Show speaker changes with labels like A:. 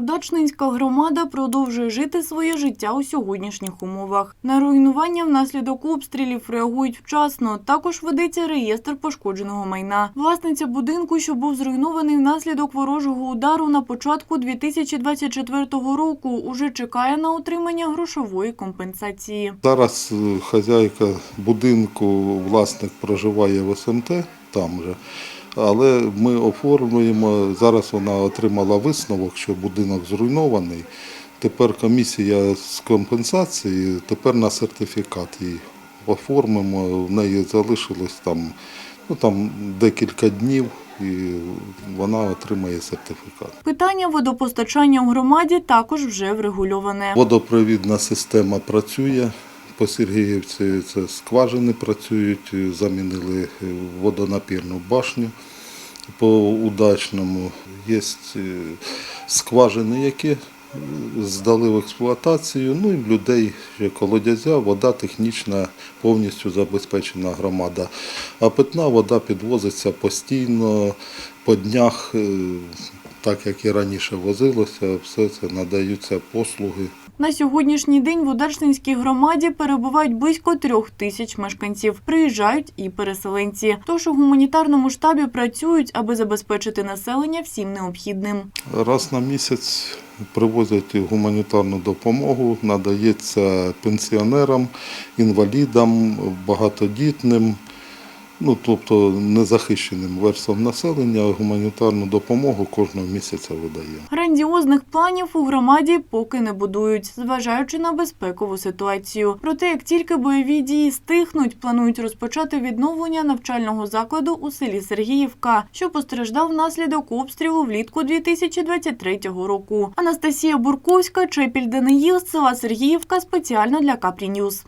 A: Удачненська громада продовжує жити своє життя у сьогоднішніх умовах. На руйнування внаслідок обстрілів реагують вчасно. Також ведеться реєстр пошкодженого майна. Власниця будинку, що був зруйнований внаслідок ворожого удару на початку 2024 року, уже чекає на отримання грошової компенсації.
B: Зараз е, хазяйка будинку, власник проживає в СМТ там же. Але ми оформлюємо, зараз вона отримала висновок, що будинок зруйнований. Тепер комісія з компенсації, тепер на сертифікат її оформимо. В неї залишилось там, ну, там декілька днів і вона отримає сертифікат.
A: Питання водопостачання у громаді також вже врегульоване.
B: Водопровідна система працює. По Сергіївці це скважини працюють, замінили водонапірну башню по удачному. Є е, скважини, які здали в експлуатацію. Ну і в людей колодязя, вода технічна повністю забезпечена громада. А питна вода підвозиться постійно по днях, е, так як і раніше возилося, все це надаються послуги.
A: На сьогоднішній день в Удачненській громаді перебувають близько трьох тисяч мешканців. Приїжджають і переселенці. Тож у гуманітарному штабі працюють, аби забезпечити населення всім необхідним.
B: Раз на місяць привозять гуманітарну допомогу, надається пенсіонерам, інвалідам, багатодітним, ну тобто незахищеним верствам населення гуманітарну допомогу кожного місяця видає.
A: Грандіозних планів у громаді поки не будують, зважаючи на безпекову ситуацію. Проте, як тільки бойові дії стихнуть, планують розпочати відновлення навчального закладу у селі Сергіївка, що постраждав внаслідок обстрілу влітку 2023 року. Анастасія Бурковська, Чепіль Даниїл з села Сергіївка спеціально для Капрі Ньюз.